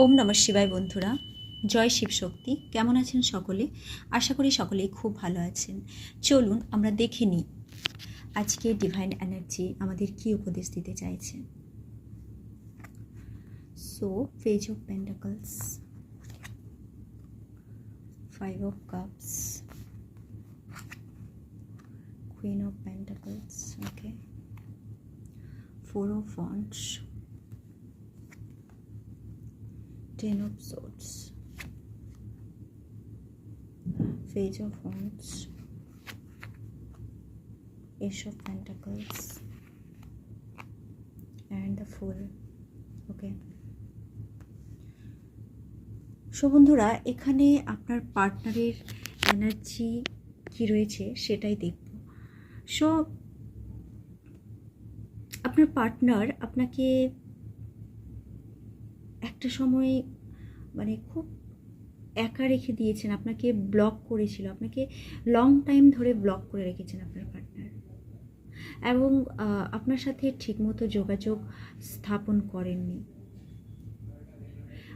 ওম নমঃ শিবায় বন্ধুরা। জয় শিব শক্তি। কেমন আছেন সকলে? আশা করি সকলেই খুব ভালো আছেন। চলুন আমরা দেখে নিই আজকে ডিভাইন এনার্জি আমাদের কি উপদেশ দিতে চাইছে। So page of pentacles five of cups queen of pentacles okay four of wands Ten of Swords, Page of Wands, Ace of Pentacles, and the Fool. Okay so বন্ধুরা এখানে আপনার পার্টনারের এনার্জি কি রয়েছে সেটাই দেখব। সো আপনার পার্টনার আপনাকে একটা সময় মানে খুব একা রেখে দিয়েছেন, আপনাকে ব্লক করেছিল, আপনাকে লং টাইম ধরে ব্লক করে রেখেছেন আপনার পার্টনার এবং আপনার সাথে ঠিকমতো যোগাযোগ স্থাপন করেননি।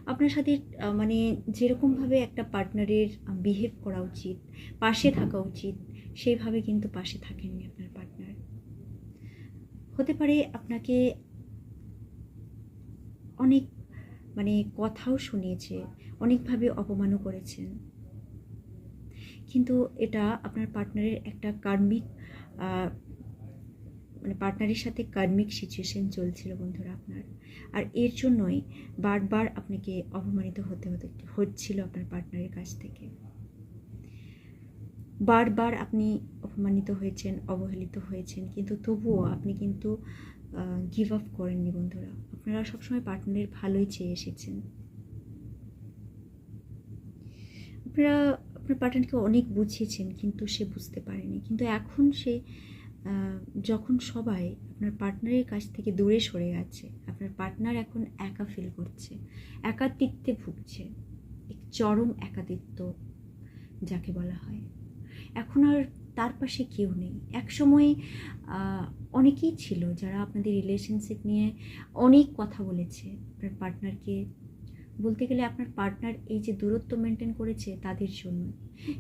আপনার সাথে মানে যেরকমভাবে একটা পার্টনারের বিহেভ করা উচিত, পাশে থাকা উচিত, সেইভাবে কিন্তু পাশে থাকেননি আপনার পার্টনার হতে পারে আপনাকে অনেক মানে কথাও শুনিয়েছে, অনেকভাবে অপমানও করেছেন। কিন্তু এটা আপনার পার্টনারের একটা কার্মিক মানে পার্টনারের সাথে কার্মিক সিচুয়েশন চলছিল বন্ধুরা আপনার। আর এর জন্যই বারবার আপনাকে অপমানিত হতে হতে, হচ্ছিল আপনার পার্টনারের কাছ থেকে। বারবার আপনি অপমানিত হয়েছেন, অবহেলিত হয়েছেন, কিন্তু তবুও আপনি কিন্তু গিভ আপ করেননি বন্ধুরা। আপনারা সবসময় পার্টনারের ভালোই চেয়ে এসেছেন। আপনারা, আপনার পার্টনারকে অনেক বুঝিয়েছেন, কিন্তু সে বুঝতে পারেনি। কিন্তু এখন সে যখন সবাই আপনার পার্টনারের কাছ থেকে দূরে সরে গেছে, আপনার পার্টনার এখন একা ফিল করছে একাতিত্বে ভুগছে। চরম একাতিত্ব যাকে বলা হয়। এখন আর তার পাশে কেউ নেই। একসময় আহ, অনেকেই ছিল যারা আপনাদের রিলেশনশিপ নিয়ে অনেক কথা বলেছে আপনার পার্টনারকে বলতে গেলে আপনার পার্টনার এই যে দূরত্ব মেনটেন করেছে তাদের জন্য।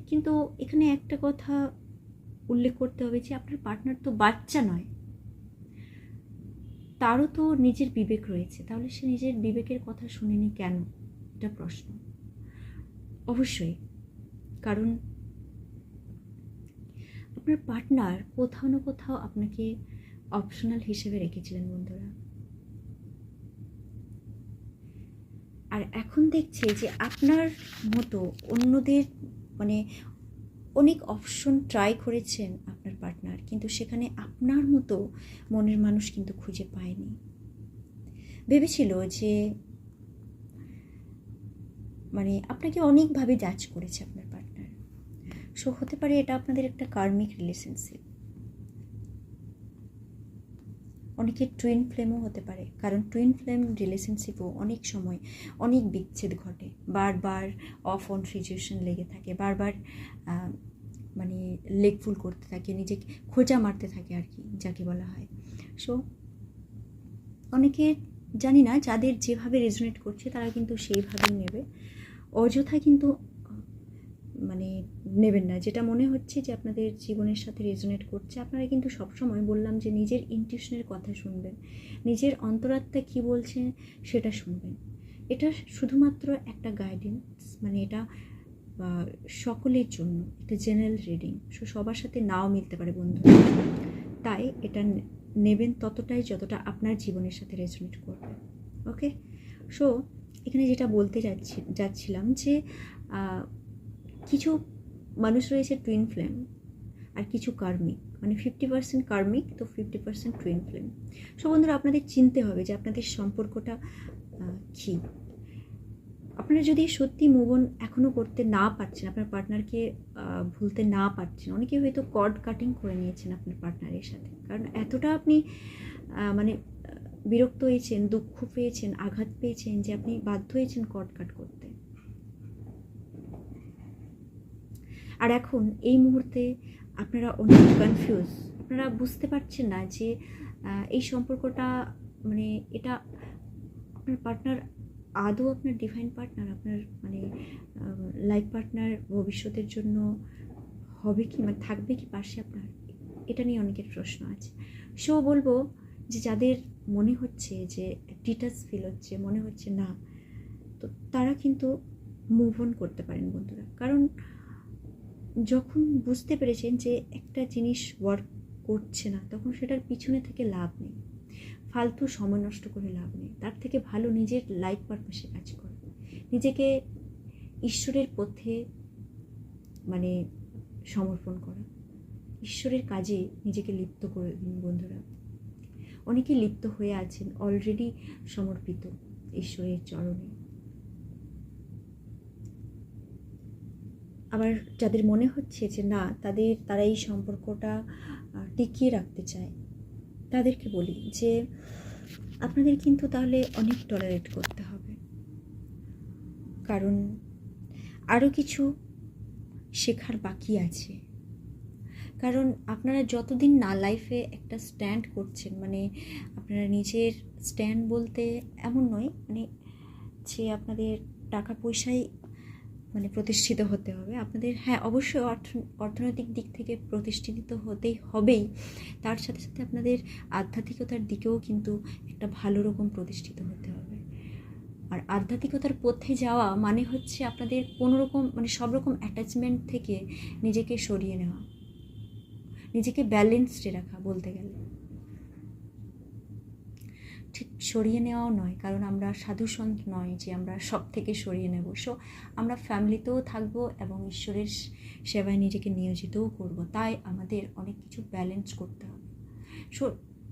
কিন্তু এখানে একটা কথা উল্লেখ করতে হবে যে আপনার পার্টনার তো বাচ্চা নয়। তারও তো নিজের বিবেক রয়েছে। তাহলে সে নিজের বিবেকের কথা শুনেনি কেন? এটা প্রশ্ন। অবশ্যই। কারণ আপনার পার্টনার কোথাও না কোথাও আপনাকে অপশনাল হিসেবে রেখেছিলেন বন্ধুরা। আর এখন দেখছে যে আপনার মতো অন্যদের মানে অনেক অপশন ট্রাই করেছেন আপনার পার্টনার কিন্তু সেখানে আপনার মতো মনের মানুষ কিন্তু খুঁজে পায়নি। ভেবেছিল যে মানে আপনাকে অনেকভাবে জাজ করেছে আপনার পার্টনার সো হতে পারে এটা আপনাদের একটা কার্মিক রিলেশনশিপ অনেকে টুইন ফ্লেমও হতে পারে, কারণ টুইন ফ্লেম রিলেশনশিপও অনেক সময় অনেক বিচ্ছেদ ঘটে। বারবার অফ অন সিচুয়েশন লেগে থাকে, বারবার মানে লেগফুল করতে থাকে, নিজেকে খোঁজা মারতে থাকে আর কি, যাকে বলা হয়। সো অনেকে জানি না, যাদের যেভাবে রেজনেট করছে তারা কিন্তু সেইভাবেই নেবে। অযথা কিন্তু মানে নেবেন না। যেটা মনে হচ্ছে যে আপনাদের জীবনের সাথে রেজোনেট করছে, আপনারা কিন্তু সবসময় বললাম যে নিজের ইনটিউশনের কথা শুনবেন। নিজের অন্তরাত্মা কী বলছে সেটা শুনবেন। এটা শুধুমাত্র একটা গাইডেন্স মানে এটা সকলের জন্য একটা জেনারেল রিডিং সো সবার সাথে নাও মিলতে পারে বন্ধু তাই এটা নেবেন ততটাই যতটা আপনার জীবনের সাথে রেজোনেট করবে। ওকে সো এখানে যেটা বলতে যাচ্ছি, যাচ্ছিলাম যে কিছু মানুষ রয়েছে টুইন ফ্লেম আর কিছু কার্মিক মানে ফিফটি পার্সেন্ট কার্মিক তো fifty percent twin flame so বন্ধুরা, আপনাদের চিনতে হবে যে আপনাদের সম্পর্কটা কী? আপনারা যদি সত্যি মোবন এখনও করতে না পারছেন, আপনার পার্টনারকে ভুলতে না পারছেন, অনেকে হয়তো কর্ড কাটিং করে নিয়েছেন আপনার পার্টনারের সাথে। কারণ এতটা আপনি মানে বিরক্ত হয়েছেন, দুঃখ পেয়েছেন, আঘাত পেয়েছেন যে আপনি বাধ্য হয়েছেন কর্ড কাট করতে। আর এখন এই মুহূর্তে আপনারা অনেক কনফিউজ আপনারা বুঝতে পারছেন না যে এই সম্পর্কটা মানে এটা আপনার পার্টনার আদৌ আপনার ডিভাইন পার্টনার আপনার মানে লাইফ পার্টনার ভবিষ্যতের জন্য হবে কি মানে থাকবে কি পাশে আপনার? এটা নিয়ে অনেকের প্রশ্ন আছে। সো বলব যে যাদের মনে হচ্ছে যে ডিটাচ ফিল হচ্ছে, মনে হচ্ছে না, তো তারা কিন্তু মুভ অন করতে পারেন বন্ধুরা। কারণ যখন বুঝতে পেরেছেন যে একটা জিনিস ওয়ার্ক করছে না, তখন সেটার পিছনে থেকে লাভ নেই। ফালতু সময় নষ্ট করে লাভ নেই। তার থেকে ভালো নিজের লাইফ পারপাসে কাজ করা। নিজেকে ঈশ্বরের পথে মানে সমর্পণ করা। ঈশ্বরের কাজে নিজেকে লিপ্ত করে দিন বন্ধুরা। অনেকে লিপ্ত হয়ে আছেন অলরেডি সমর্পিত ঈশ্বরের চরণে। আবার যাদের মনে হচ্ছে যে না, তাদের, তারা এই সম্পর্কটা টিকিয়ে রাখতে চায়, তাদেরকে বলি যে, আপনাদের কিন্তু তাহলে অনেক টলারেট করতে হবে। কারণ আরও কিছু শেখার বাকি আছে। কারণ আপনারা যতদিন না লাইফে একটা স্ট্যান্ড করছেন মানে আপনারা নিজের স্ট্যান্ড বলতে এমন নয় মানে যে আপনাদের টাকা পয়সায় মানে প্রতিষ্ঠিত হতে হবে। আপনাদের হ্যাঁ অবশ্যই অর্থ, অর্থনৈতিক দিক থেকে প্রতিষ্ঠিত হতেই হবেই। তার সাথে সাথে আপনাদের আধ্যাত্মিকতার দিকেও কিন্তু একটা ভালো রকম প্রতিষ্ঠিত হতে হবে। আর আধ্যাত্মিকতার পথে যাওয়া মানে হচ্ছে আপনাদের কোনো রকম মানে সব রকম অ্যাটাচমেন্ট থেকে নিজেকে সরিয়ে নেওয়া। নিজেকে ব্যালেন্সডে রাখা বলতে গেলে ঠিক সরিয়ে নেওয়াও নয়, কারণ আমরা সাধু সন্ত নয় যে আমরা সব থেকে সরিয়ে নেব। সো আমরা ফ্যামিলিতেও থাকব এবং ঈশ্বরের সেবায় নিজেকে নিয়োজিতও করব। তাই আমাদের অনেক কিছু ব্যালেন্স করতে হবে। সো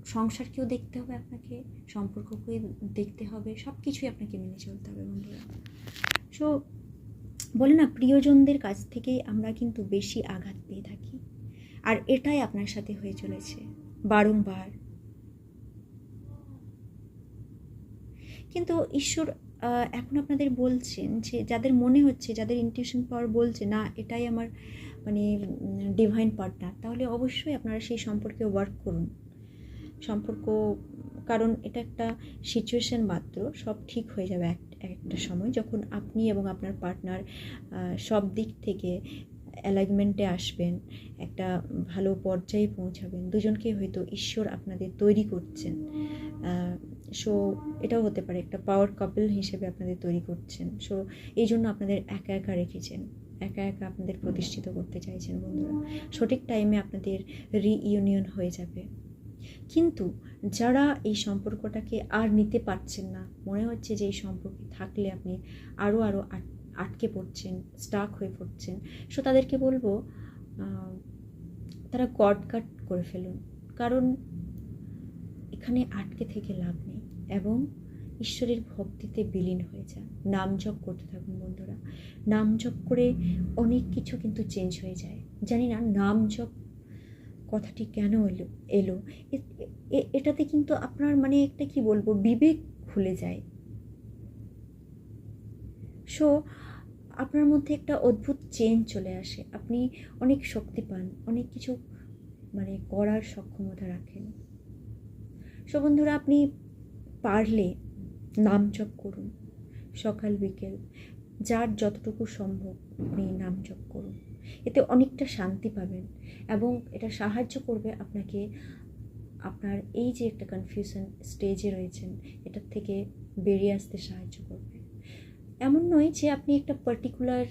সংসারকেও দেখতে হবে আপনাকে, সম্পর্ককেও দেখতে হবে সব কিছুই আপনাকে মেনে চলতে হবে বন্ধুরা। সো বলে না, প্রিয়জনদের কাছ থেকেই আমরা কিন্তু বেশি আঘাত পেয়ে থাকি। আর এটাই আপনার সাথে হয়ে চলেছে। বারংবার কিন্তু ঈশ্বর এখন আপনাদের বলছেন যে যাদের মনে হচ্ছে, যাদের ইনটিউশন পাওয়ার বলছে, না, এটাই আমার মানে ডিভাইন পার্টনার তাহলে অবশ্যই আপনারা সেই সম্পর্কে ওয়ার্ক করুন। সম্পর্ক, কারণ এটা একটা সিচুয়েশান মাত্র, সব ঠিক হয়ে যাবে একটা সময় যখন আপনি এবং আপনার পার্টনার সব দিক থেকে অ্যালাইনমেন্টে আসবেন, একটা ভালো পর্যায়ে পৌঁছাবেন। দুজনকে হয়তো ঈশ্বর আপনাদের তৈরি করছেন। সো এটাও হতে পারে, একটা পাওয়ার কাপল হিসেবে আপনাদের তৈরি করছেন। সো এই জন্য আপনাদের একা একা রেখেছেন, একা একা আপনাদের প্রতিষ্ঠিত করতে চাইছেন বন্ধুরা। সঠিক টাইমে আপনাদের রিইউনিয়ন হয়ে যাবে। কিন্তু যারা এই সম্পর্কটাকে আর নিতে পারছেন না, মনে হচ্ছে যে এই সম্পর্কে থাকলে আপনি আরও আরও আটকে পড়ছেন স্টাক হয়ে পড়ছেন। সো তাদেরকে বলব তারা গড কাট করে ফেলুন। কারণ এখানে আটকে থেকে লাভ নেই। এবং ঈশ্বরের ভক্তিতে বিলীন হয়ে যান। নাম জপ করতে থাকুন বন্ধুরা। নাম জপ করে অনেক কিছু কিন্তু চেঞ্জ হয়ে যায়। জানি না নাম জপ কথাটি কেন এলো এলো? এটাতে কিন্তু আপনার মানে একটা কি বলব, বিবেক খুলে যায়। সো আপনার মধ্যে একটা অদ্ভুত চেঞ্জ চলে আসে। আপনি অনেক শক্তি পান, অনেক কিছু মানে করার সক্ষমতা রাখেন। সো বন্ধুরা, আপনি পারলে নাম জপ করুন সকাল, বিকেল, যার যতটুকু সম্ভব আপনি নাম জপ করুন। এতে অনেকটা শান্তি পাবেন এবং এটা সাহায্য করবে আপনাকে আপনার এই যে একটা কনফিউশন স্টেজে রয়েছেন, এটার থেকে বেরিয়ে আসতে সাহায্য করবে। এমন নয় যে আপনি একটা পার্টিকুলার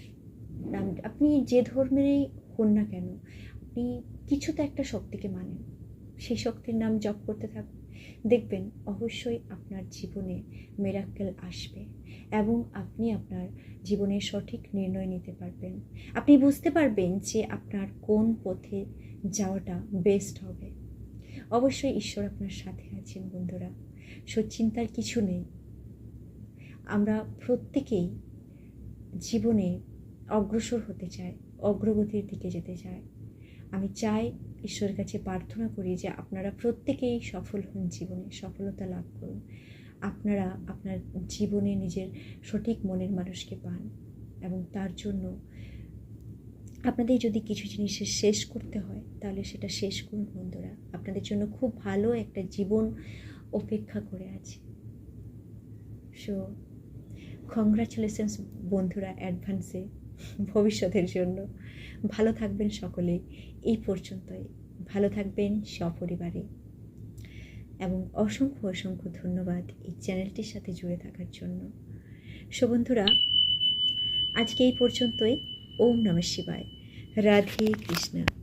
নাম, আপনি যে ধর্মেরই হন না কেন, আপনি কিছুতে একটা শক্তিকে মানেন। সেই শক্তির নাম জপ করতে থাকুন। দেখবেন অবশ্যই আপনার জীবনে মেরাক্কেল আসবে এবং আপনি আপনার জীবনে সঠিক নির্ণয় নিতে পারবেন। আপনি বুঝতে পারবেন যে আপনার কোন পথে যাওয়াটা বেস্ট হবে। অবশ্যই ঈশ্বর আপনার সাথে আছেন বন্ধুরা। সচিন্তার কিছু নেই। আমরা প্রত্যেকেই জীবনে অগ্রসর হতে চাই, অগ্রগতির দিকে যেতে চাই। আমি চাই ঈশ্বরের কাছে প্রার্থনা করি যে আপনারা প্রত্যেকেই সফল হন জীবনে, সফলতা লাভ করুন। আপনারা আপনার জীবনে নিজের সঠিক মনের মানুষকে পান এবং তার জন্য আপনাদের যদি কিছু জিনিসের শেষ করতে হয়, তাহলে সেটা শেষ করুন বন্ধুরা। আপনাদের জন্য খুব ভালো একটা জীবন অপেক্ষা করে আছে। সো কংগ্রাচুলেশনস বন্ধুরা অ্যাডভান্সে ভবিষ্যতের জন্য। ভালো থাকবেন সকলে। এই পর্যন্তই। ভালো থাকবেন সপরিবারে। এবং অসংখ্য অসংখ্য ধন্যবাদ এই চ্যানেলটির সাথে জুড়ে থাকার জন্য। সো বন্ধুরা, আজকে এই পর্যন্তই। ওম নমঃ শিবায়। রাধে কৃষ্ণ।